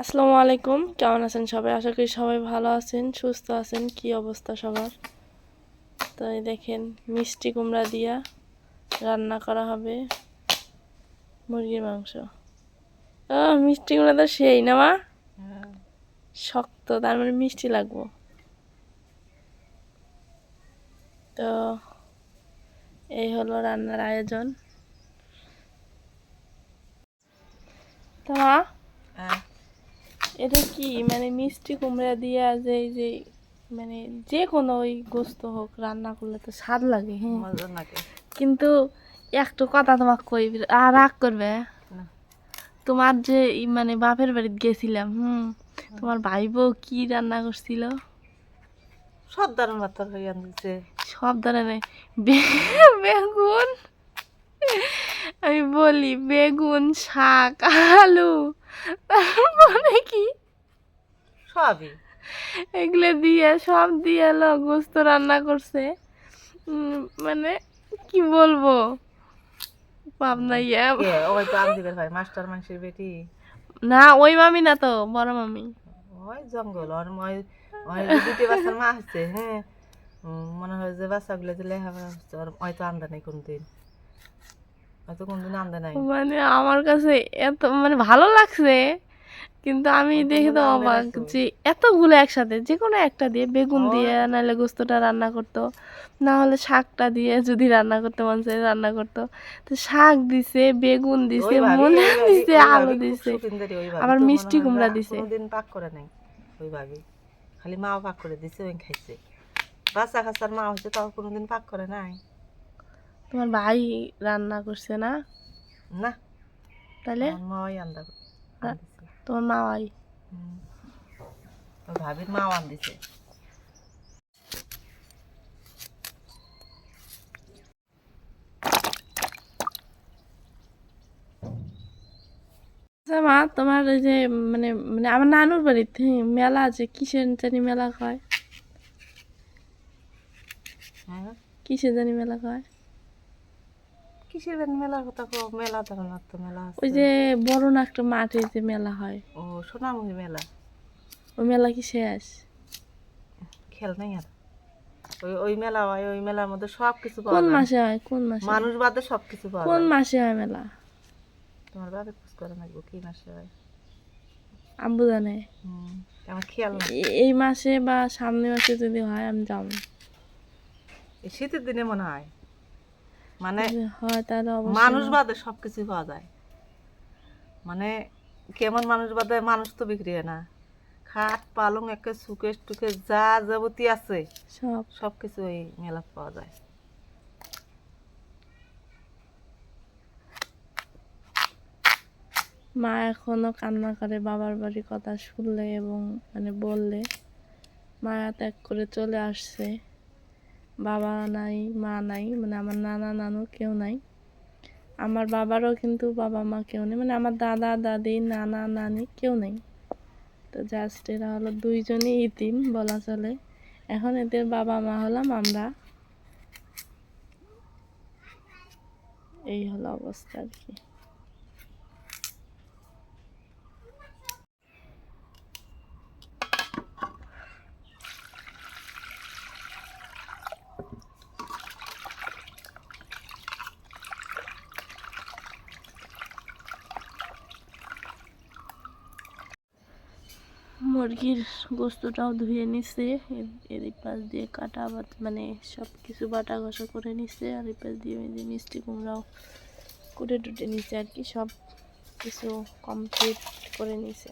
আসসালামু আলাইকুম। কেমন আছেন সবাই? আশা করি সবাই ভালো আছেন, সুস্থ আছেন। কি অবস্থা সবার? তো এই দেখেন, মিষ্টি কুমড়া দিয়া রান্না করা হবে মুরগির মাংস। ও, মিষ্টি কুমড়া তো সেই না, মা? শক্ত, তার মানে মিষ্টি লাগবো। তো এই হলো রান্নার আয়োজন। তো মা? এটা কি? মানে মিষ্টি কুমড়া দিয়ে যে এই যে মানে যে কোনো ওই গোস্ত হোক রান্না করলে তো স্বাদ লাগে হ্যাঁ। মজা লাগে। কিন্তু একটু কথা তোমাকে কই আর রাগ করবে? তোমার যে মানে বাপের বাড়িতে গেছিলাম হুম তোমার ভাই বউ কি রান্না করছিল? সব ধরনের হয়ে আনছে সব ধরনের বেগুন আমি বলি বেগুন শাক আলু তারপরে কি? সবই। এগুলো দিয়ে সব দিয়ে এলো গোস্ত রান্না করছে। মানে কি বলব? পাবনা ইয়া। ওই তো ভাই মাস্টার মানুষের বেটি। না ওই মামি না তো বড় মামি। ওই জঙ্গল ওর ওই ওই দুটি বাচ্চার মা হচ্ছে হ্যাঁ। মনে হয় যে বাচ্চাগুলো যে লেখাপড়া হচ্ছে ওর হয়তো আন্দা নাই কোনদিন। হয়তো কোনদিন আন্দা নাই। মানে আমার কাছে এত মানে ভালো লাগছে। কিন্তু আমি দেখে তো অবাক যে এতগুলো একসাথে যে কোনো একটা দিয়ে বেগুন দিয়ে নাহলে গোস্তটা রান্না করতো। না হলে শাকটা দিয়ে যদি রান্না করতে মন চায় রান্না করতো। তো শাক দিছে বেগুন দিছে মনে দিছে আলু দিছে। আবার মিষ্টি কুমড়া দিছে। কোনোদিন পাক করে নাই? ওইভাবে। খালি মাও পাক করে দিছে ওই খাইছে। বাচ্চা কাচ্চার মা হচ্ছে তাও কোনোদিন পাক করে নাই? তোমার ভাই রান্না করছে না? না। তাহলে? হ্যাঁ। আনদিছে তোমার মাওয়াই। ভাবির মাও আনদিছে আচ্ছা মা তোমার ওই যে মানে মানে আমার নানুর বাড়িতে মেলা আছে কিসের জানি মেলা কয় হ্যাঁ? কিসের জানি মেলা কয় কিসের মেলার কথা কো মেলা তো মেলা ওই যে বড় না একটা মাঠে যে মেলা হয়। ও সোনামুখী মেলা? ওই মেলা কি শেষ? খেল নাই আর? ওই ওই মেলা হয় ওই মেলার মধ্যে সব কিছু পাওয়া কোন মাসে হয় কোন মাসে? মানুষ বাদে সব কিছু পাওয়া কোন মাসে হয় মেলা? তোমার বাবা খোঁজ করে নাকবো কি মাসে হয়? আব্বু জানে। আমার খেয়াল এই মাসে বা সামনে মাসে যদি হয় আমি যাব। এই শীতের দিনে মনে হয়। মানে হয় তাহলে মানুষ বাদে সব কিছু পাওয়া যায়। মানে কেমন মানুষ বাদে মানুষ তো বিক্রি হয় না। খাট পালং একে সুকেশ টুকেশ যা যাবতীয় আছে সব। সব কিছু এই মেলা পাওয়া যায়। মা এখনও কান্না করে বাবার বাড়ির কথা শুনলে এবং মানে বললে। মায়া ত্যাগ করে চলে আসছে। বাবা নাই, মা নাই মানে আমার নানা নানু কেউ নাই। আমার বাবারও কিন্তু বাবা মা কেউ নেই মানে আমার দাদা, দাদি, নানা, নানি কেউ নেই। তো জাস্ট এরা হলো দুইজনই ইতিম বলা চলে। এখন এদের বাবা মা হলাম আমরা। এই হলো অবস্থা আর কি। মুরগির গোস্তটাও ধুয়ে নিছে এর পাশ দিয়ে কাটা মানে সব কিছু বাটা ঘষা করে নিছে, আর এই পাশ দিয়ে যে মিষ্টি কুমড়াও কুটে টুটে নিছে আর কি সব কিছু কমপ্লিট করে নিছে।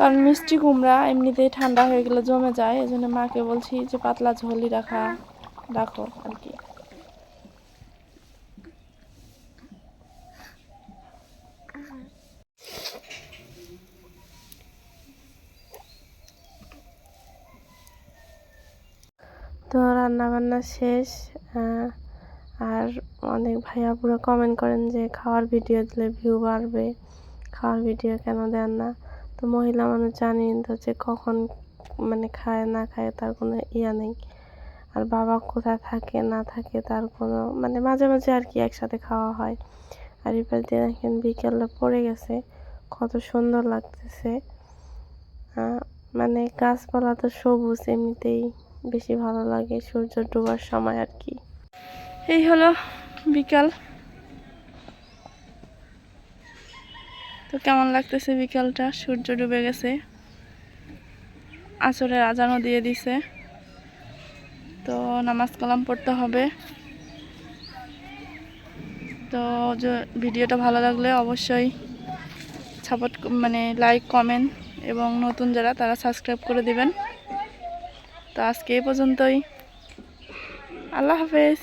কারণ মিষ্টি কুমড়া এমনিতেই ঠান্ডা হয়ে গেলে জমে যায় এই জন্য মাকে বলছি যে পাতলা ঝোলই রাখা, রাখো আর কি। তো রান্না বান্না শেষ আর অনেক ভাইয়া পুরো কমেন্ট করেন যে খাওয়ার ভিডিও দিলে ভিউ বাড়বে, খাওয়ার ভিডিও কেন দেন না। তো মহিলা মানুষ জানি যে কখন মানে খায়, না খায় তার কোনো ইয়া নেই। আর বাবা কোথায় থাকে, না থাকে তার কোনো মানে মাঝে মাঝে আর কি একসাথে খাওয়া হয়। আর এবার দিয়ে দেখেন বিকেলটা পড়ে গেছে, কত সুন্দর লাগতেছে। মানে গাছপালা তো সবুজ, এমনিতেই বেশি ভালো লাগে সূর্য ডোবার সময় আর কি। এই হলো বিকাল। তো কেমন লাগতেছে বিকালটা? সূর্য ডুবে গেছে। আসরের আজানও দিয়ে দিছে। তো নামাজ কালাম পড়তে হবে। তো ভিডিওটা ভালো লাগলে অবশ্যই সাপোর্ট মানে লাইক কমেন্ট এবং নতুন যারা, তারা সাবস্ক্রাইব করে দিবেন। তো আজকে এই পর্যন্তই। আল্লাহ হাফেজ।